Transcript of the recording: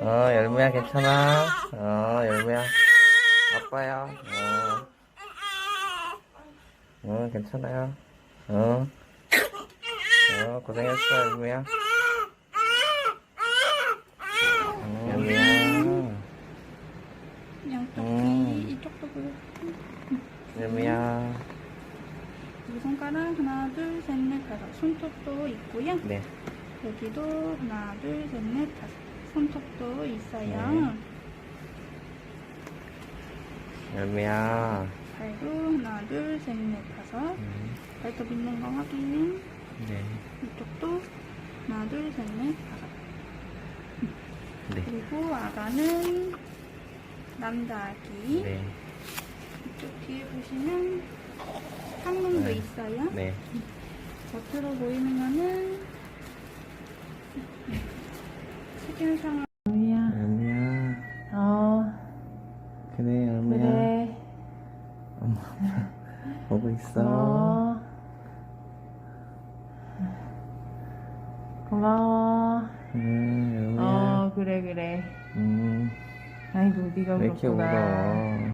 어, 열무야, 괜찮아? 어, 열무야. 아빠야. 어. 어, 괜찮아요. 어. 어, 고생했어, 열무야. 어, 열무야. 양쪽 음. 귀 이쪽도 그렇고 열무야. 이 손가락 하나 둘 셋 넷 다섯 손톱도 있고요 네. 여기도 하나 둘 셋 넷 다섯 손톱도 있어요 네. 열무야. 발도 하나 둘 셋 넷 다섯 음, 발톱 있는 거 확인 네. 이쪽도 하나 둘 셋 넷 다섯 네. 그리고 아가는 남자 아기 네. 이쪽 뒤에 보시면 항문도 네. 있어요 네. 겉으로 보이는 거는 세균상 열무야. 열무야. 어, 그래, 열무야. 그래. 엄마, 보고 있어. 어. 고마워. 음, 열무야. 어, 그래, 그래. 음, 아이고, 네가 왜 이렇게. 울어?